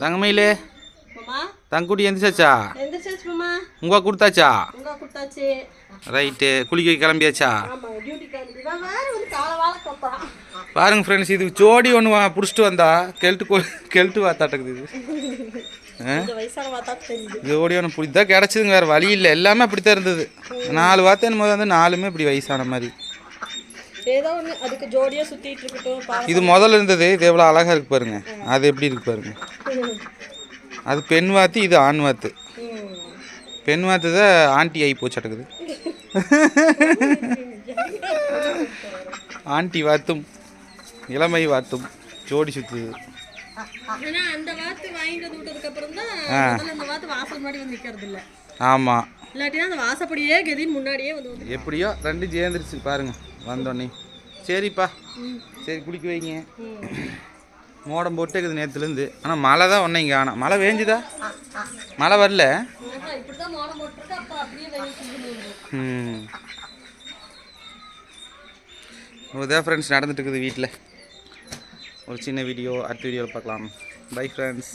தங்கமயிலே. தங்குடி எந்திரிச்சாச்சா? உங்க கொடுத்தாச்சா? ரைட்டு. குளிக்க கிளம்பியாச்சா? பாருங்க ஃப்ரெண்ட்ஸ் இது ஜோடி ஒன்று வா பிடிச்சிட்டு வந்தா கெல்ட்டு கோ கெல்ட்டு வாத்தாட்டக்குது இது. ஜோடி ஒன்று பிடி தான் கிடச்சிதுங்க வேறு வழி இல்லை. எல்லாமே அப்படி தான் இருந்தது. நாலு வார்த்தை என்னமோ வந்து நாலுமே இப்படி வயசான மாதிரி. ஏதோ ஒன்று அதுக்கு ஜோடியா சுத்திட்டு இருக்கட்டும் இது முதல்ல இருந்தது. இது எவ்வளோ அழகாக இருக்கு பாருங்க. அது எப்படி இருக்கு பாருங்க. அது பெண் வாத்து இது ஆண் வாத்து. பெண் வாத்து தான் ஆண்டி ஆகி போச்சாட்டுக்குது ஆண்டி வாத்தும் இளமை வாத்தும் ஜோடி சுற்றுது ஆமாம் இல்லாட்டினா அந்த வாசப்படியே கதின்னு முன்னாடியே வந்து வந்து எப்படியோ ரெண்டு சேர்ந்துருச்சு பாருங்க. வந்தோடனே சரிப்பா. சரி குடிக்க வைங்க. மோடம் போட்டு இருக்குது நேற்றுலேருந்து ஆனால் மழை தான் ஒன்றும் இங்கே ஆனால் மழை வேஞ்சுதா? மழை வரல? ம். இதான் ஃப்ரெண்ட்ஸ் நடந்துட்டு இருக்குது வீட்டில் ஒரு சின்ன வீடியோ அடுத்த வீடியோவில் பார்க்கலாம். Bye friends